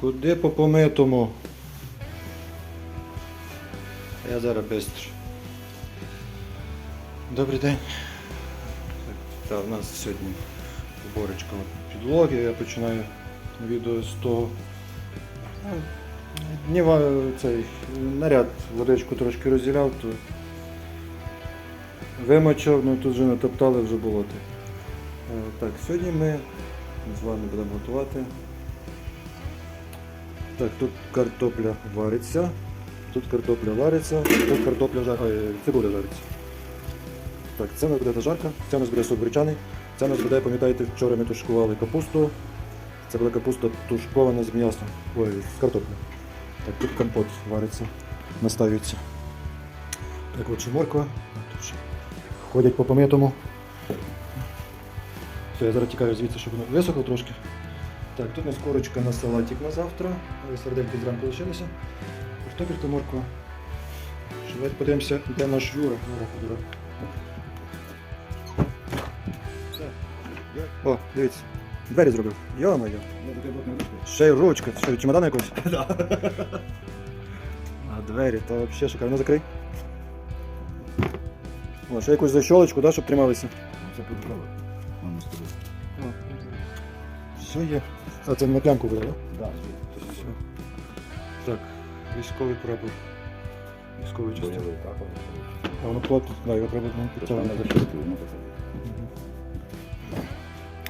Куди по помитому? Я зараз швидко. Добрий день. Та, у нас сьогодні уборочка підлоги. Я починаю відео з того. Ну, Дніва цей наряд водичку трошки розділяв, то вимочав, ну тут вже натоптали вже болоти. Е, Так, сьогодні ми з вами будемо готувати. Так, тут картопля вариться, тут картопля вариться, тут картопля жар... Ой, цибуля жариться. Так, це у нас буде зажарка, це у нас буде суп гречаний, це у нас буде, пам'ятаєте, вчора ми тушкували капусту. Це буде капуста тушкована з м'ясом. Ой, з картоплею. Так, тут компот вариться, наставиться. Так, от ще морква. Тут ще ходять по помитому. Все, я зараз тікаю звідси, щоб воно висохло трошки. Так, тут у нас корочка на салатик на завтра. Сардельки зранку лишилися. Картопелька, морква. Давайте подивимося, де наш Юра. Юра, Юра. О, дивіться. Двері зробив. Йо-моє. Ще й ручка. Що, від чемодана якогось? А двері, то взагалі шикарно. Ну, закрий. О, ще якусь защолочку, да, щоб трималися. Це. Мама. Все є. А це на клямку буде, так? Да, Все. Так, військовий прапор. Військовий частина. Бойовий прапор. А воно плотно, да, його треба ну, підтягнути. ну.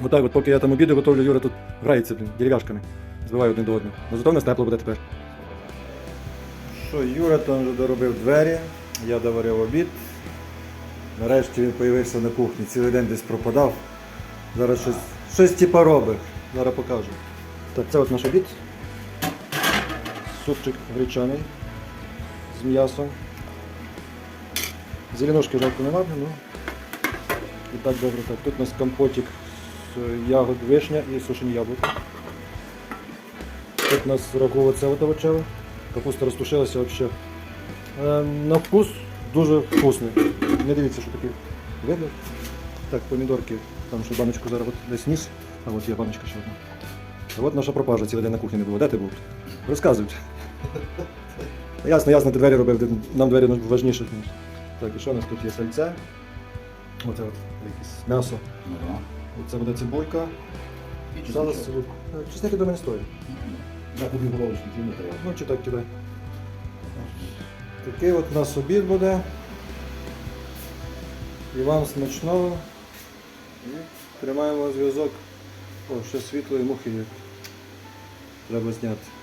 Отак, от поки я там обіди готовлю, Юра тут грається, блін, дерев'яшками. Збиває один до одного. Ну зато в нас тепло буде тепер. Що, Юра там вже доробив двері, я доварив обід. Нарешті він з'явився на кухні, цілий день десь пропадав. Зараз щось, щось типа робить. Зараз покажу. Так, це от наш обід. Супчик гречаний з м'ясом. Зеленушки жалко не ладно, ну і так добре. Так. Тут у нас компотик з ягод вишня і сушені яблука. Тут у нас рагу це от. Капуста розтушилася взагалі. Е, на вкус дуже вкусний. Не дивіться, що такий вигляд. Так, помідорки, там ще баночку зараз десь ніс, а от є баночка ще одна. А от наша пропажа цілий день на кухні не було. Де ти був? Розказують. Ясно, ясно, ти двері робив, нам двері важніше. Так, і що у нас тут є сальце? Оце от якесь м'ясо. Оце буде цибулька. Зараз цибулька. Чесники до мене стоїть. Да, тобі головочки не треба. Ну чи так кидай. Такий от у нас обід буде. І вам смачного. Тримаємо зв'язок. О, ще світло і мухи є. Треба зняти.